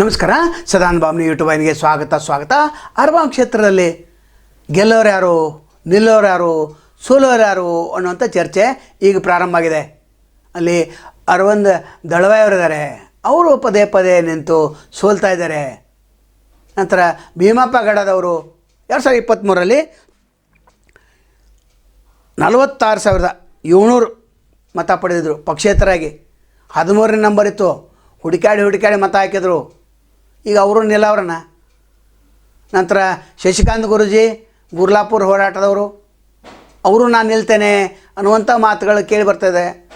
ನಮಸ್ಕಾರ ಸದಾನ್ ಬಾಮ್ನಿ ಯೂಟ್ಯೂಬ್ ವಾಹಿನಿಗೆ ಸ್ವಾಗತ ಸ್ವಾಗತ. ಅರ್ಬಾಂ ಕ್ಷೇತ್ರದಲ್ಲಿ ಗೆಲ್ಲೋರು ಯಾರು, ನಿಲ್ಲೋರು ಯಾರು, ಸೋಲೋರು ಯಾರು ಅನ್ನುವಂಥ ಚರ್ಚೆ ಈಗ ಪ್ರಾರಂಭ ಆಗಿದೆ. ಅಲ್ಲಿ ಅರವಿಂದ್ ದಳವಾಯವರಿದ್ದಾರೆ ಅವರು ಪದೇ ಪದೇ ನಿಂತು ಸೋಲ್ತಾ ಇದ್ದಾರೆ. ನಂತರ ಭೀಮಪ್ಪ ಗಡದವರು ಎರಡು ಸಾವಿರದ ಇಪ್ಪತ್ತ್ಮೂರಲ್ಲಿ ನಲವತ್ತಾರು ಸಾವಿರದ ಏಳ್ನೂರು ಮತ ಪಡೆದಿದ್ದರು ಪಕ್ಷೇತರಾಗಿ. ಹದಿಮೂರನೇ ನಂಬರ್ ಇತ್ತು. ಹುಡುಕಾಡಿ ಹುಡುಕಾಡಿ ಮತ ಹಾಕಿದ್ರು. ಈಗ ಅವರು ನಿಲ್ಲವ್ರನ್ನ ನಂತರ ಶಶಿಕಾಂತ್ ಗುರುಜಿ, ಗುರ್ಲಾಪುರ್ ಹೋರಾಟದವರು, ಅವರು ನಾನು ನಿಲ್ತೇನೆ ಅನ್ನುವಂಥ ಮಾತುಗಳು ಕೇಳಿ ಬರ್ತದೆ.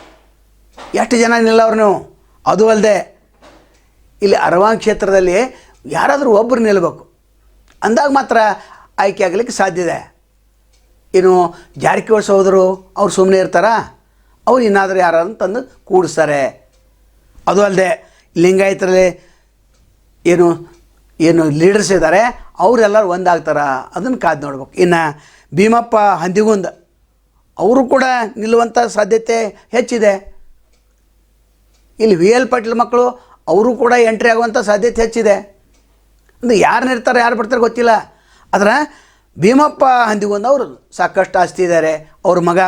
ಎಷ್ಟು ಜನ ನಿಲ್ಲವ್ರು ನೀವು? ಅದು ಅಲ್ಲದೆ ಇಲ್ಲಿ ಅರವಾಂಗ್ ಕ್ಷೇತ್ರದಲ್ಲಿ ಯಾರಾದರೂ ಒಬ್ಬರು ನಿಲ್ಲಬೇಕು ಅಂದಾಗ ಮಾತ್ರ ಆಯ್ಕೆ ಆಗಲಿಕ್ಕೆ ಸಾಧ್ಯ ಇದೆ. ಇನ್ನು ಜಾರಕಿಹೊಳಿ ಸಹೋದರು ಅವ್ರು ಸುಮ್ಮನೆ ಇರ್ತಾರಾ? ಅವ್ರು ಇನ್ನಾದರೂ ಯಾರಾದ್ರೂ ತಂದು ಕೂಡಿಸ್ತಾರೆ. ಅದು ಅಲ್ಲದೆ ಲಿಂಗಾಯತರಲ್ಲಿ ಏನು ಏನು ಲೀಡರ್ಸ್ ಇದ್ದಾರೆ ಅವರೆಲ್ಲರೂ ಒಂದಾಗ್ತಾರೆ, ಅದನ್ನು ಕಾದು ನೋಡ್ಬೇಕು. ಇನ್ನು ಭೀಮಪ್ಪ ಹಂದಿಗುಂದ, ಅವರು ಕೂಡ ನಿಲ್ಲುವಂಥ ಸಾಧ್ಯತೆ ಹೆಚ್ಚಿದೆ. ಇಲ್ಲಿ ವಿ ಎಲ್ ಪಾಟೀಲ್ ಮಕ್ಕಳು, ಅವರು ಕೂಡ ಎಂಟ್ರಿ ಆಗುವಂಥ ಸಾಧ್ಯತೆ ಹೆಚ್ಚಿದೆ. ಅಂದರೆ ಯಾರು ನಿರ್ತಾರೆ ಯಾರು ಬರ್ತಾರೆ ಗೊತ್ತಿಲ್ಲ. ಆದರೆ ಭೀಮಪ್ಪ ಹಂದಿಗೊಂದು ಅವರು ಸಾಕಷ್ಟು ಆಸ್ತಿ ಇದ್ದಾರೆ ಅವ್ರ ಮಗ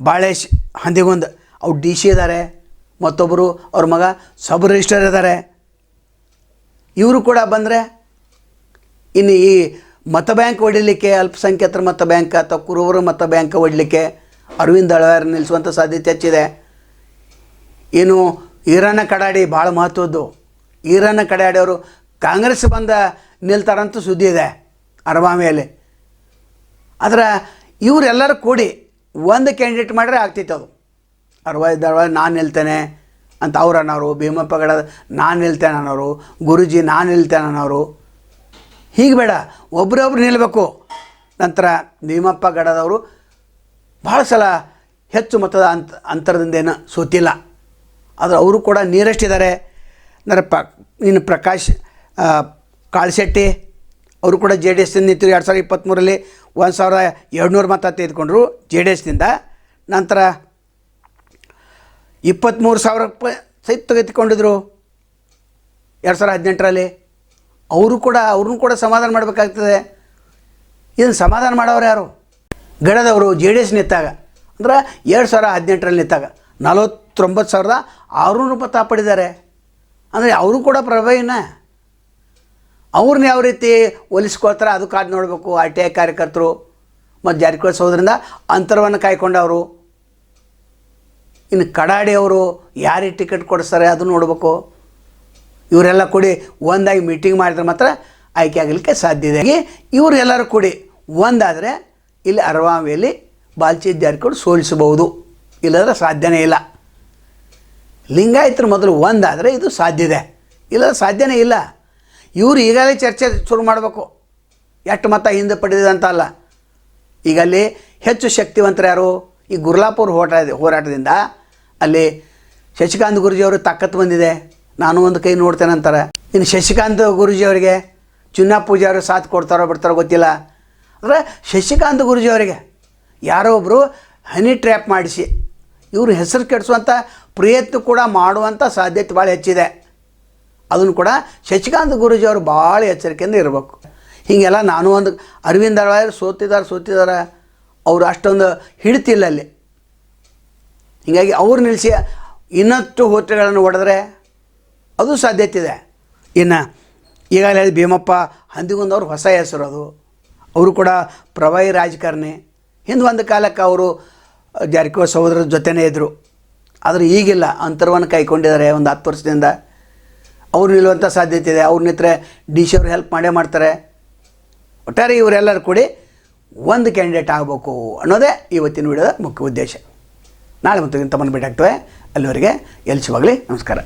ಬಾಳೇಶ್ ಹಂದಿಗೊಂದು, ಅವ್ರು ಡಿ ಸಿ ಇದ್ದಾರೆ ಮತ್ತೊಬ್ಬರು ಅವ್ರ ಮಗ ಸಬ್ ರಿಜಿಸ್ಟರ್ ಇದ್ದಾರೆ ಇವರು ಕೂಡ ಬಂದರೆ, ಇನ್ನು ಈ ಮತ ಬ್ಯಾಂಕ್ ಹೊಡಿಲಿಕ್ಕೆ ಅಲ್ಪಸಂಖ್ಯಾತರ ಮತ ಬ್ಯಾಂಕ್ ಅಥವಾ ಕುರುಬರು ಮತ ಬ್ಯಾಂಕ್ ಹೊಡಲಿಕ್ಕೆ ಅರವಿಂದ್ ಅಳವಾರ್ ನಿಲ್ಲಿಸುವಂಥ ಸಾಧ್ಯತೆ ಹೆಚ್ಚಿದೆ. ಏನು ಈರಣ್ಣ ಕಡಾಡಿ ಭಾಳ ಮಹತ್ವದ್ದು. ಈರಣ್ಣ ಕಡಾಡಿಯವರು ಕಾಂಗ್ರೆಸ್ ಬಂದ ನಿಲ್ತಾರಂತೂ ಸುದ್ದಿ ಇದೆ ಅರವಾಮಿಯಲ್ಲಿ ಆದರೆ ಇವರೆಲ್ಲರೂ ಕೂಡಿ ಒಂದು ಕ್ಯಾಂಡಿಡೇಟ್ ಮಾಡಿದ್ರೆ ಆಗ್ತಿತ್ತು ಅದು. ಅರವಾಯ್ದು ನಾನು ನಿಲ್ತೇನೆ ಅಂತ ಅವ್ರು ಅನ್ನೋರು ಭೀಮಪ್ಪ ಗಡ ನಾನು ನಿಲ್ತೇನೆ ಅನ್ನೋರು, ಗುರುಜಿ ನಾನು ನಿಲ್ತೇನೆ ಅನ್ನೋರು. ಹೀಗೆ ಬೇಡ ಒಬ್ರೊಬ್ರು ನಿಲ್ಲಬೇಕು ನಂತರ ಭೀಮಪ್ಪ ಗಡದವರು ಭಾಳ ಸಲ ಹೆಚ್ಚು ಮೊತ್ತದ ಅಂತ ಅಂತರದಿಂದ ಏನು ಸೋತಿಲ್ಲ. ಆದರೆ ಅವರು ಕೂಡ ನೀರಷ್ಟಿದ್ದಾರೆ. ಅಂದರೆ ಪ, ಇನ್ನು ಪ್ರಕಾಶ್ ಕಾಳಶೆಟ್ಟಿ, ಅವರು ಕೂಡ ಜೆ ಡಿ ಎಸ್ನಿಂದ ನಿಂತರು ಎರಡು ಸಾವಿರದ ಇಪ್ಪತ್ತ್ಮೂರಲ್ಲಿ ಒಂದು ಸಾವಿರದ ಎರಡುನೂರು ಮತ ತೆಗೆದುಕೊಂಡ್ರು ಜೆ ಡಿ ಎಸ್ನಿಂದ. ನಂತರ ಇಪ್ಪತ್ತ್ಮೂರು ಸಾವಿರ ರೂಪಾಯಿ ಸಹಿತ ತೆಗೆದುಕೊಂಡಿದ್ರು. ಎರಡು ಸಾವಿರ ಹದಿನೆಂಟರಲ್ಲಿ. ಅವರು ಕೂಡ, ಅವ್ರನ್ನೂ ಕೂಡ ಸಮಾಧಾನ ಮಾಡಬೇಕಾಗ್ತದೆ. ಇದನ್ನು ಸಮಾಧಾನ ಮಾಡೋರು ಯಾರು? ಗಡದವರು ಜೆ ಡಿ ಎಸ್ ನಿಂತಾಗ. ಅಂದ್ರೆ ಎರಡು ಸಾವಿರ ಹದಿನೆಂಟರಲ್ಲಿ ನಿಂತಾಗ. ನಲವತ್ತೊಂಬತ್ತು ಸಾವಿರದ ಆರುನೂರು ರೂಪಾಯಿ ತಾಪಡಿದ್ದಾರೆ. ಅಂದರೆ ಅವರು ಕೂಡ ಪ್ರಭಾವಿನ ಅವ್ರನ್ನ ಯಾವ ರೀತಿ ಒಲಿಸ್ಕೊಳ್ತಾರೆ ಅದು ಕಾದು ನೋಡಬೇಕು. ಆರ್ ಟಿ ಐ ಕಾರ್ಯಕರ್ತರು. ಮತ್ತು ಜಾರಿಗೊಳಿಸೋದ್ರಿಂದ ಅಂತರವನ್ನು ಕಾಯ್ಕೊಂಡವರು. ಇನ್ನು ಕಡಾಡಿ ಅವರು ಯಾರಿಗೆ ಟಿಕೆಟ್ ಕೊಡಿಸ್ತಾರೆ ಅದು ನೋಡಬೇಕು. ಇವರೆಲ್ಲ ಕೂಡಿ ಒಂದಾಗಿ ಮೀಟಿಂಗ್ ಮಾಡಿದ್ರೆ ಮಾತ್ರ ಆಯ್ಕೆ ಆಗಲಿಕ್ಕೆ ಸಾಧ್ಯ ಇದೆ. ಇವರೆಲ್ಲರೂ ಕೂಡಿ ಒಂದಾದರೆ ಇಲ್ಲಿ ಅರವಾವಿಯಲ್ಲಿ ಬಾಲ್ಚಿ ಜಾರಕಿಹೊಳಿ ಸೋಲಿಸಬಹುದು. ಇಲ್ಲದ್ರೆ ಸಾಧ್ಯನೇ ಇಲ್ಲ. ಲಿಂಗಾಯತರು ಮೊದಲು ಒಂದಾದರೆ ಇದು ಸಾಧ್ಯ ಇದೆ. ಇಲ್ಲದ್ರೆ ಸಾಧ್ಯನೇ ಇಲ್ಲ. ಇವರು ಈಗಲೇ ಚರ್ಚೆ ಶುರು ಮಾಡಬೇಕು. ಎಷ್ಟು ಮತ ಹಿಂದೆ ಪಡೆದಿದೆ ಅಲ್ಲ. ಈಗಲ್ಲಿ ಹೆಚ್ಚು ಶಕ್ತಿವಂತರು ಯಾರು? ಈ ಗುರ್ಲಾಪುರ ಹೋರಾಟ ಹೋರಾಟದಿಂದ ಅಲ್ಲಿ ಶಶಿಕಾಂತ್ ಗುರುಜಿಯವರು ತಾಕತ್ತು ಬಂದಿದೆ. ನಾನು ಒಂದು ಕೈ ನೋಡ್ತೇನೆ ಅಂತಾರೆ. ಇನ್ನು ಶಶಿಕಾಂತ್ ಗುರುಜಿಯವರಿಗೆ ಚುನ್ನಾ ಪೂಜಾರು ಸಾಥ್ ಕೊಡ್ತಾರೋ ಬಿಡ್ತಾರೋ ಗೊತ್ತಿಲ್ಲ. ಅಂದರೆ ಶಶಿಕಾಂತ್ ಗುರುಜಿಯವರಿಗೆ ಯಾರೋ ಒಬ್ಬರು ಹನಿ ಟ್ರ್ಯಾಪ್ ಮಾಡಿಸಿ, ಇವರು ಹೆಸರು ಕೆಡಿಸುವಂಥ ಪ್ರಯತ್ನ ಕೂಡ ಮಾಡುವಂಥ ಸಾಧ್ಯತೆ ಭಾಳ ಹೆಚ್ಚಿದೆ. ಅದನ್ನು ಕೂಡ ಶಶಿಕಾಂತ್ ಗುರೂಜಿಯವರು ಭಾಳ ಎಚ್ಚರಿಕೆಯಿಂದ ಇರಬೇಕು. ಹೀಗೆಲ್ಲ ನಾನು ಒಂದು ಅರವಿಂದ್ ಅರವಾಯರು ಸೋತಿದ್ದಾರೆ ಸೋತಿದ್ದಾರೆ. ಅವರು ಅಷ್ಟೊಂದು ಹಿಡಿತಿಲ್ಲ ಅಲ್ಲಿ. ಹೀಗಾಗಿ ಅವ್ರು ನಿಲ್ಲಿಸಿ ಇನ್ನಷ್ಟು ಹೋಟೆಲ್ಗಳನ್ನು ಹೊಡೆದ್ರೆ ಅದು ಸಾಧ್ಯತೆ ಇದೆ ಇನ್ನು ಈಗಾಗಲೇ ಭೀಮಪ್ಪ, ಹಂದಿಗೊಂದವ್ರು ಹೊಸ ಹೆಸರು ಅದು. ಅವರು ಕೂಡ ಪ್ರವಾಹಿ ರಾಜಕಾರಣಿ. ಹಿಂದೆ ಒಂದು ಕಾಲಕ್ಕೆ ಅವರು ಜಾರಕಿಹೊಳಿ ಸಹೋದರ ಜೊತೆನೇ ಇದ್ದರು ಆದರೆ ಈಗಿಲ್ಲ, ಅಂತರವನ್ನು ಕೈಕೊಂಡಿದ್ದಾರೆ ಒಂದು ಹತ್ತು ವರ್ಷದಿಂದ. ಅವ್ರು ನಿಲ್ಲುವಂಥ ಸಾಧ್ಯತೆ ಇದೆ ಅವ್ರು ನಿಂತರೆ ಡಿ ಸಿ ಅವ್ರು ಹೆಲ್ಪ್ ಮಾಡೇ ಮಾಡ್ತಾರೆ. ಒಟ್ಟಾರೆ ಇವರೆಲ್ಲರೂ ಕೂಡಿ ಒಂದು ಕ್ಯಾಂಡಿಡೇಟ್ ಆಗಬೇಕು ಅನ್ನೋದೇ ಇವತ್ತಿನ ವಿಡಿಯೋದ ಮುಖ್ಯ ಉದ್ದೇಶ. ನಾಳೆ ಮತ್ತು ತಮ್ಮನ್ನು ಭೇಟಿ ಆಗ್ತವೆ. ಅಲ್ಲಿವರೆಗೆ ಶುಭಾಗಲಿ ನಮಸ್ಕಾರ.